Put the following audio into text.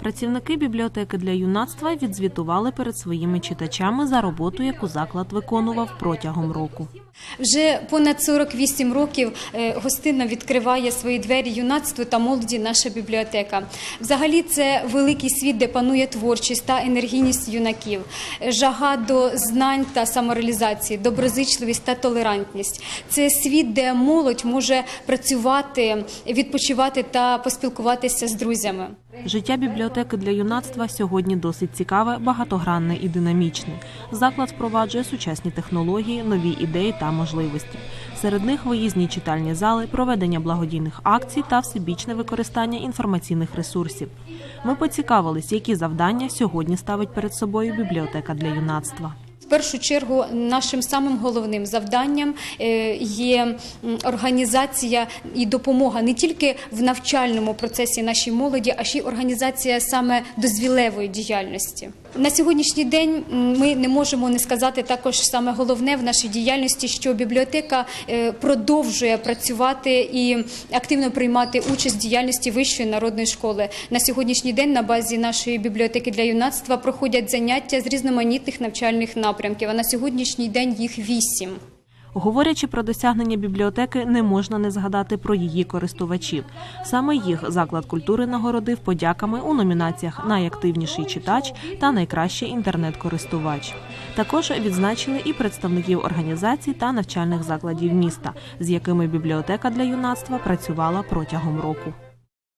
Працівники бібліотеки для юнацтва відзвітували перед своїми читачами за роботу, яку заклад виконував протягом року. Вже понад 48 років е, гостинно відкриває свої двері юнацтву та молоді наша бібліотека. Взагалі, це великий світ, де панує творчість та енергійність юнаків, жага до знань та самореалізації, доброзичливість та толерантність. Це світ, де молодь може працювати, відпочивати та поспілкуватися з друзями. Життя бібліотеки для юнацтва сьогодні досить цікаве, багатогранне і динамічне. Заклад впроваджує сучасні технології, нові ідеї та можливості. Серед них виїзні читальні зали, проведення благодійних акцій та всебічне використання інформаційних ресурсів. Ми поцікавились, які завдання сьогодні ставить перед собою бібліотека для юнацтва. В першу чергу нашим самим головним завданням е, є організація і допомога не тільки в навчальному процесі нашій молоді, а ще й організація саме дозвілевої діяльності. На сьогоднішній день ми не можемо не сказати також саме головне в нашій діяльності, що бібліотека е, продовжує працювати і активно приймати участь в діяльності вищої народної школи. На сьогоднішній день на базі нашої бібліотеки для юнацтва проходять заняття з різноманітних навчальних напрямків. А на сьогоднішній день їх вісім. Говорячи про досягнення бібліотеки, не можна не згадати про її користувачів. Саме їх заклад культури нагородив подяками у номінаціях Найактивніший читач та Найкращий інтернет-користувач. Також відзначили і представників організацій та навчальних закладів міста, з якими бібліотека для юнацтва працювала протягом року.